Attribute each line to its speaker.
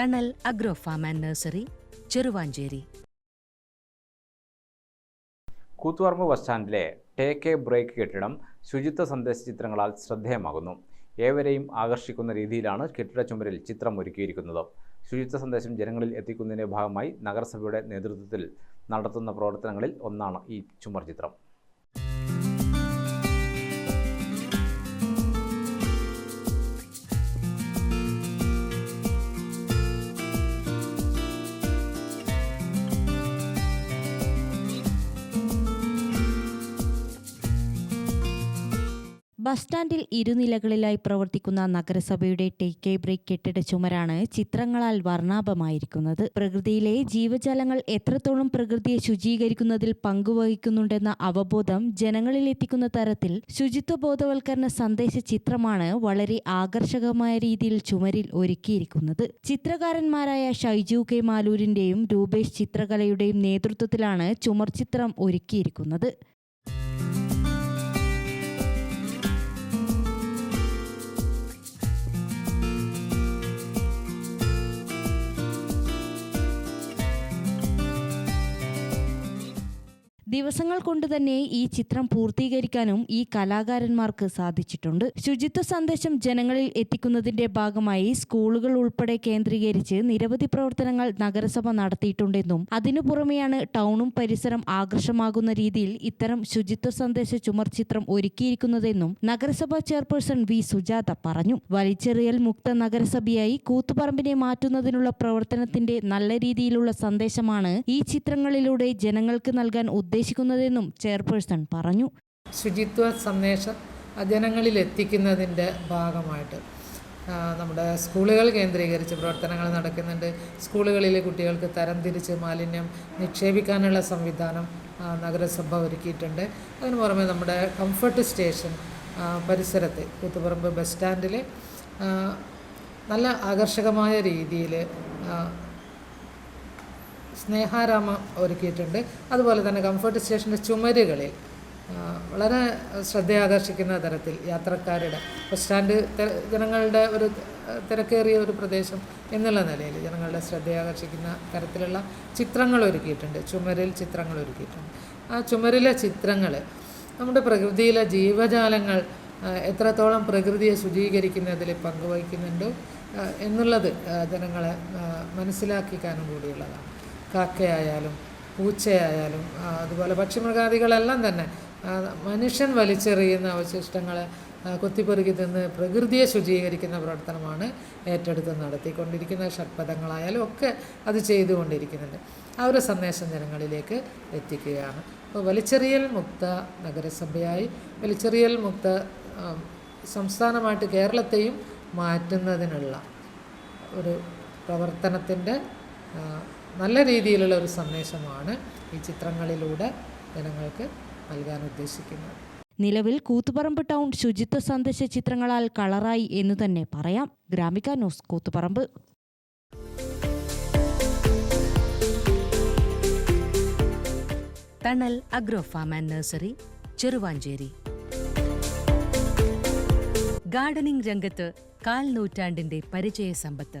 Speaker 1: Thanal agro farm and nursery Cheruvanchery.
Speaker 2: Kuthuparamba bus സ്റ്റാൻഡിലെ take a break കെട്ടിടം ശുചിത്വ സന്ദേശ ചിത്രങ്ങളാൽ ശ്രദ്ധേയമാകുന്നു. ഏവരെയും ആകർഷിക്കുന്ന രീതിയിലാണ് കെട്ടിട ചുമരിൽ ചിത്രം ഒരുക്കിയിരിക്കുന്നത്. ശുചിത്വ സന്ദേശം ജനങ്ങളിൽ എത്തിക്കുന്നതിന്റെ ഭാഗമായി നഗരസഭയുടെ നേതൃത്വത്തിൽ നടത്തുന്ന പ്രവർത്തനങ്ങളിൽ ഒന്നാണ് ഈ ചുമർ ചിത്രം.
Speaker 3: ബസ് സ്റ്റാൻഡിൽ ഇരുനിലകളിലായി പ്രവർത്തിക്കുന്ന നഗരസഭയുടെ ടേക്ക് എ ബ്രേക്ക് കെട്ടിട ചുമരാണ് ചിത്രങ്ങളാൽ വർണാഭമായിരിക്കുന്നത്. പ്രകൃതിയിലെ ജീവജാലങ്ങൾ എത്രത്തോളം പ്രകൃതിയെ ശുചീകരിക്കുന്നതിൽ പങ്കുവഹിക്കുന്നുണ്ടെന്ന അവബോധം ജനങ്ങളിൽ എത്തിക്കുന്ന തരത്തിൽ ശുചിത്വ ബോധവൽക്കരണ സന്ദേശ ചിത്രമാണ് വളരെ ആകർഷകമായ രീതിയിൽ ചുമരിൽ ഒരുക്കിയിരിക്കുന്നത്. ചിത്രകാരന്മാരായ ഷൈജു കെ മാലൂരിന്റെയും രൂപേഷ് ചിത്രകലയുടെയും നേതൃത്വത്തിലാണ് ചുമർ ചിത്രം ഒരുക്കിയിരിക്കുന്നത്. ദിവസങ്ങൾ കൊണ്ട് തന്നെ ഈ ചിത്രം പൂർത്തീകരിക്കാനും ഈ കലാകാരന്മാർക്ക് സാധിച്ചിട്ടുണ്ട്. ശുചിത്വ സന്ദേശം ജനങ്ങളിൽ എത്തിക്കുന്നതിന്റെ ഭാഗമായി സ്കൂളുകൾ ഉൾപ്പെടെ കേന്ദ്രീകരിച്ച് നിരവധി പ്രവർത്തനങ്ങൾ നഗരസഭ നടത്തിയിട്ടുണ്ടെന്നും അതിനു പുറമെയാണ് ടൗണും പരിസരം ആകർഷമാകുന്ന രീതിയിൽ ഇത്തരം ശുചിത്വ സന്ദേശ ചുമർ ചിത്രം ഒരുക്കിയിരിക്കുന്നതെന്നും നഗരസഭ ചെയർപേഴ്സൺ വി. സുജാത പറഞ്ഞു. വലിച്ചെറിയൽ മുക്ത നഗരസഭയായി കൂത്തുപറമ്പിനെ മാറ്റുന്നതിനുള്ള പ്രവർത്തനത്തിന്റെ നല്ല രീതിയിലുള്ള സന്ദേശമാണ് ഈ ചിത്രങ്ങളിലൂടെ ജനങ്ങൾക്ക് നൽകാൻ ഉദ്ദേശിക്കുന്നതെന്നും ചെയർപേഴ്സൺ പറഞ്ഞു.
Speaker 4: ശുചിത്വ സന്ദേശം ജനങ്ങളിൽ എത്തിക്കുന്നതിന്റെ ഭാഗമായിട്ട് നമ്മുടെ സ്കൂളുകൾ കേന്ദ്രീകരിച്ച് പ്രവർത്തനങ്ങൾ നടക്കുന്നുണ്ട്. സ്കൂളുകളിലെ കുട്ടികൾക്ക് തരംതിരിച്ച് മാലിന്യം നിക്ഷേപിക്കാനുള്ള സംവിധാനം നഗരസഭ ഒരുക്കിയിട്ടുണ്ട്. അതിന് പുറമെ നമ്മുടെ കംഫർട്ട് സ്റ്റേഷൻ പരിസരത്ത് കൂത്തുപറമ്പ് ബസ് സ്റ്റാൻഡിൽ നല്ല ആകർഷകമായ രീതിയിൽ സ്നേഹാരാമം ഒരുക്കിയിട്ടുണ്ട്. അതുപോലെ തന്നെ കംഫർട്ട് സ്റ്റേഷന്റെ ചുമരുകളിൽ വളരെ ശ്രദ്ധയാകർഷിക്കുന്ന തരത്തിൽ യാത്രക്കാരുടെ ബസ് സ്റ്റാൻഡ് ജനങ്ങളുടെ ഒരു തിരക്കേറിയ ഒരു പ്രദേശം എന്നുള്ള നിലയിൽ ജനങ്ങളുടെ ശ്രദ്ധയാകർഷിക്കുന്ന തരത്തിലുള്ള ചിത്രങ്ങൾ ഒരുക്കിയിട്ടുണ്ട്. ചുമരിൽ ചിത്രങ്ങൾ ഒരുക്കിയിട്ടുണ്ട്. ആ ചുമരിലെ ചിത്രങ്ങൾ നമ്മുടെ പ്രകൃതിയിലെ ജീവജാലങ്ങൾ എത്രത്തോളം പ്രകൃതിയെ ശുചീകരിക്കുന്നതിൽ പങ്കുവഹിക്കുന്നുണ്ടോ എന്നുള്ളത് ജനങ്ങളെ മനസ്സിലാക്കിക്കാനും കൂടിയുള്ളതാണ്. കാക്കയായാലും പൂച്ചയായാലും അതുപോലെ പക്ഷിമൃഗാദികളെല്ലാം തന്നെ മനുഷ്യൻ വലിച്ചെറിയുന്ന അവശിഷ്ടങ്ങളെ കൊത്തിപ്പെറുക്കി തിന്ന് പ്രകൃതിയെ ശുചീകരിക്കുന്ന പ്രവർത്തനമാണ് ഏറ്റെടുത്ത് നടത്തിക്കൊണ്ടിരിക്കുന്ന ഷഡ്പഥങ്ങളായാലും ഒക്കെ അത് ചെയ്തുകൊണ്ടിരിക്കുന്നുണ്ട്. ആ ഒരു സന്ദേശം ജനങ്ങളിലേക്ക് എത്തിക്കുകയാണ്. അപ്പോൾ വലിച്ചെറിയൽ മുക്ത നഗരസഭയായി വലിച്ചെറിയൽ മുക്ത സംസ്ഥാനമായിട്ട് കേരളത്തെയും മാറ്റുന്നതിനുള്ള ഒരു പ്രവർത്തനത്തിന്റെ നല്ല രീതിയിലുള്ള ഒരു സന്ദേശമാണ് ഈ ചിത്രങ്ങളിലൂടെ ജനങ്ങൾക്ക് നൽകാൻ ഉദ്ദേശിക്കുന്നത്.
Speaker 3: നിലവിൽ കൂത്തുപറമ്പ് ടൗൺ ശുചിത്വ സന്ദേശ ചിത്രങ്ങളാൽ കളറായി എന്ന് തന്നെ പറയാം. Gramika news Kuthuparamba.
Speaker 1: Thanal agro farm and nursery Cheruvanchery. Gardening രംഗത്ത് കാൽ നൂറ്റാണ്ടിന്റെ പരിചയ സമ്പത്ത്.